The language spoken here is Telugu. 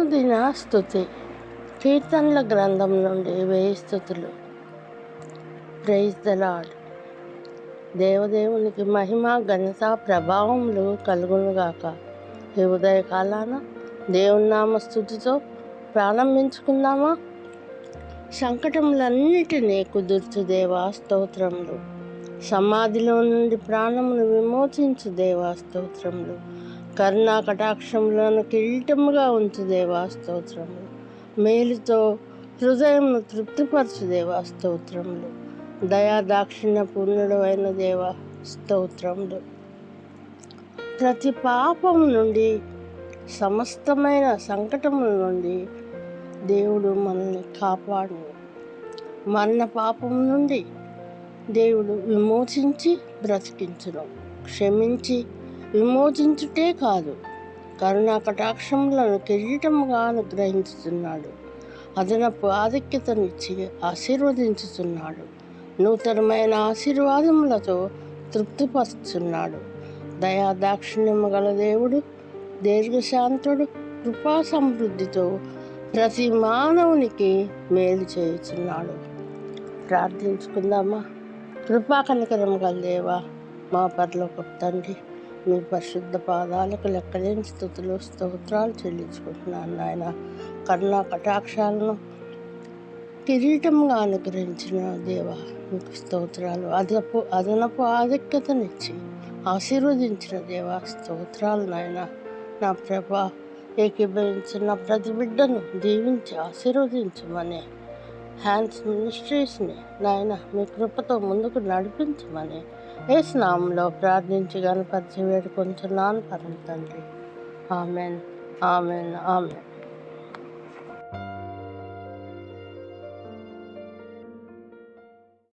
దిన స్థుతి కీర్తనల గ్రంథం నుండి వేయి స్థుతులు ప్రైజ్ ద లాడ్ దేవదేవునికి మహిమ ఘనత ప్రభావములు కలుగునుగాక. ఈ ఉదయకాలాన దేవుని నామ స్థుతితో ప్రారంభించుకుందామా? సంకటములన్నిటినీ కుదుర్చు దేవా స్తోత్రములు. సమాధిలో నుండి ప్రాణమును విమోచించు దేవా స్తోత్రములు. కరుణా కటాక్షములను కిరీటముగా ఉంచు దేవా స్తోత్రములు. మేలుతో హృదయంను తృప్తిపరచు దేవా స్తోత్రములు. దయా దాక్షిణ్య పూర్ణుడు అయిన దేవ స్తోత్రములు. ప్రతి పాపం నుండి సమస్తమైన సంకటముల నుండి దేవుడు మనల్ని కాపాడు. మరణ పాపం నుండి దేవుడు విమోచించి బ్రతికించును. క్షమించి విమోచించుటే కాదు. కరుణా కటాక్షములను కిరీటముగా అనుగ్రహించుతున్నాడు అదనపు ఆధిక్యతనిచ్చి ఆశీర్వదించుతున్నాడు నూతనమైన ఆశీర్వాదములతో తృప్తిపరుచున్నాడు దయా దాక్షిణ్యము గల దేవుడు దీర్ఘశాంతుడు కృపా సమృద్ధితో ప్రతి మానవునికి మేలు చేయుచున్నాడు. ప్రార్థించుకుందామా? కృపా కనికరం గల దేవా మా పరలోక తండ్రి మీ పరిశుద్ధ పాదాలకు లెక్కలేని స్థుతులు స్తోత్రాలు చెల్లించుకుంటున్నాను నాయన. కరుణా కటాక్షాలను కిరీటంగా అనుగ్రహించిన దేవ మీకు స్తోత్రాలు. అదపు అదనపు ఆధిక్యతనిచ్చి ఆశీర్వదించిన దేవ స్తోత్రాలు నాయన. నా ప్రభ ఏకీభవించిన ప్రతి బిడ్డను దీవించి ఆశీర్వదించమని హ్యాండ్స్ మినిస్ట్రీస్ని నాయన మీ కృపతో ముందుకు నడిపించమని ఏ స్నామంలో ప్రార్థించి గణపరిచి వేడుకొంచున్నాను పరం తండ్రి. ఆమెన్. ఆమెన్. ఆమెన్.